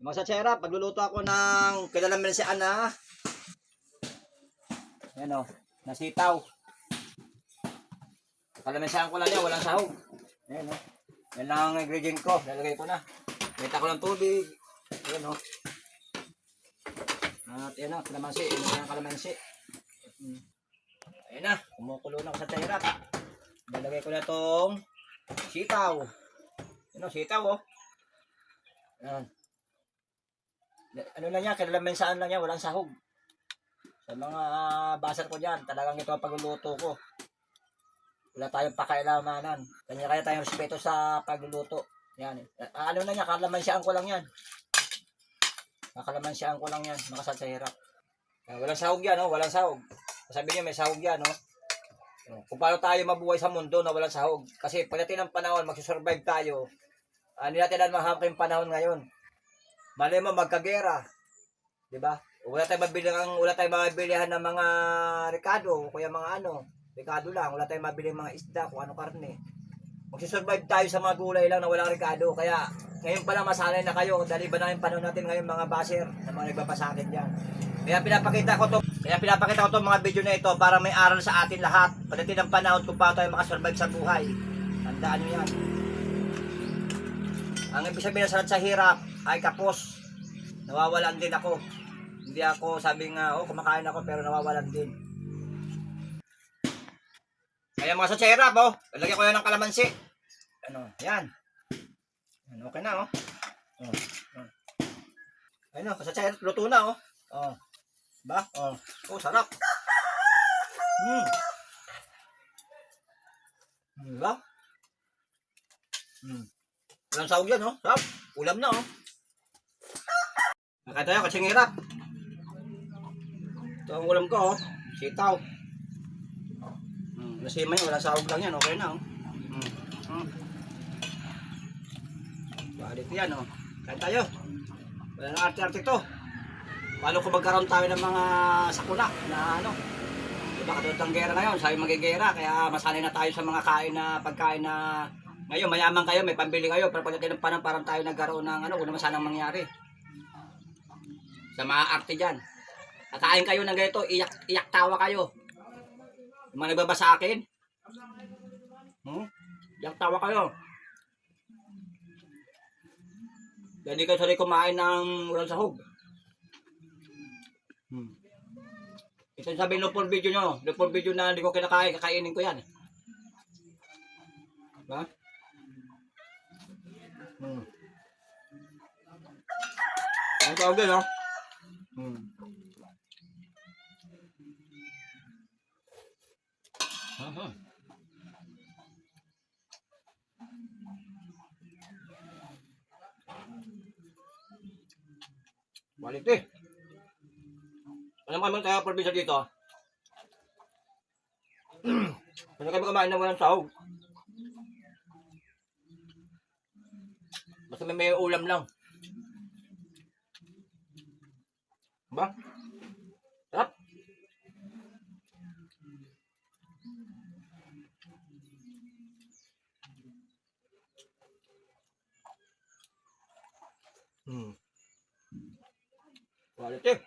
Mga sa tsera, pagluluto ako ng kilalaman si Ana. Yan o, nasitaw. Kalamansihan ko lang yan, walang sahog. Yan o. Yan lang ang ingredient ko. Lalagay ko na. Kita ko ng tubig. Yan o. At yan o, kalamansi. Yan ang kalamansi. Ayan na, kumukulo na ako sa tsera. Lalagay ko na tong sitaw. Yan o, sitaw o. Yan. Ano lang yan, kalalamansahan lang yan, walang sahog. Sa mga uh, basar ko dyan, talagang ito ang pagluluto ko. Wala tayong pakailamanan. Kanya-kaya tayong respeto sa pagluluto. Yan. Ah, ano na yan, kalalamansyaan ko lang yan. Kalalamansyaan ko lang yan, makasal sa hirap. Ah, walang sahog yan, oh, walang sahog. Sabi niyo may sahog yan, no? Oh, Kung paano tayo mabuhay sa mundo na walang sahog. Kasi pagdating ng panahon, magsusurvive tayo. Uh, hindi natin alam mahapon yung panahon ngayon. Malay mo magkagera. 'Di ba? Wala tayong mabili ng wala tayong mabilihan ng mga Ricardo o kaya mga ano, Ricardo lang, wala tayong mabili ng mga isda kung ano karne. Magsusurvive tayo sa mga gulay lang na walang Ricardo. Kaya ngayon pa lang masanay na kayo dahil iba na yung panahon natin ngayon mga baser na mga nagbabasakit diyan. Kaya pinapakita ko to, kaya pinapakita ko to mga video na ito para may aral sa atin lahat. Pagdating ng panahon kung paano tayo makasurvive sa buhay. Tandaan niyo yan. Ang ibig sabihin sa sa hirap ay kapos. Nawawalan din ako. Hindi ako sabing nga, oh, kumakain ako pero nawawalan din. Kaya mga sa hirap, oh. Lalagyan ko yan ng kalamansi. Ano, yan. Ano, okay na, oh. Oh. oh. Ayun, oh, sa hirap, luto na, oh. Oh. Ba? Oh. Oh, sarap. Hmm. Hmm, ba? Hmm. Walang sahog yan, oh. Sarap. Ulam na, oh. Nakita tayo, kasing hirap. Ito ang ulam ko, oh. Sitaw. Hmm. Nasima yun, walang sahog lang yan. Okay na, oh. Hmm. Hmm. Balik yan, oh. Kain tayo. Wala nang arte-arte to. Paano kung magkaroon tayo ng mga sakuna na ano? Diba katulad ng gera ngayon, sabi magigera, kaya masanay na tayo sa mga kain na pagkain na ngayon, mayaman kayo, may pambili kayo, pero pagdating ng panahon, parang tayo nagkaroon ng ano, kung naman sanang mangyari. Sa mga arte dyan. Kakain kayo ng ganito, iyak, iyak tawa kayo. Yung mga nagbaba sa akin. Hmm? Iyak tawa kayo. Hindi kayo sanay kumain ng walang sahog. Hmm. Ito sabi no for video nyo, no for video na hindi ko kinakain, kakainin ko yan. Diba? Hmm. Ang tawag din, no? Hmm. Aha. Balik eh. Alam naman kaya probinsya dito. Kasi kami kumain ng walang sahog. Basta may, may ulam lang. Ba? Sarap. Hmm. Quality.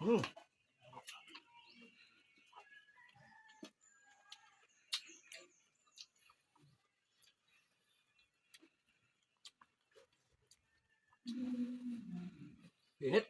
Hmm. Init.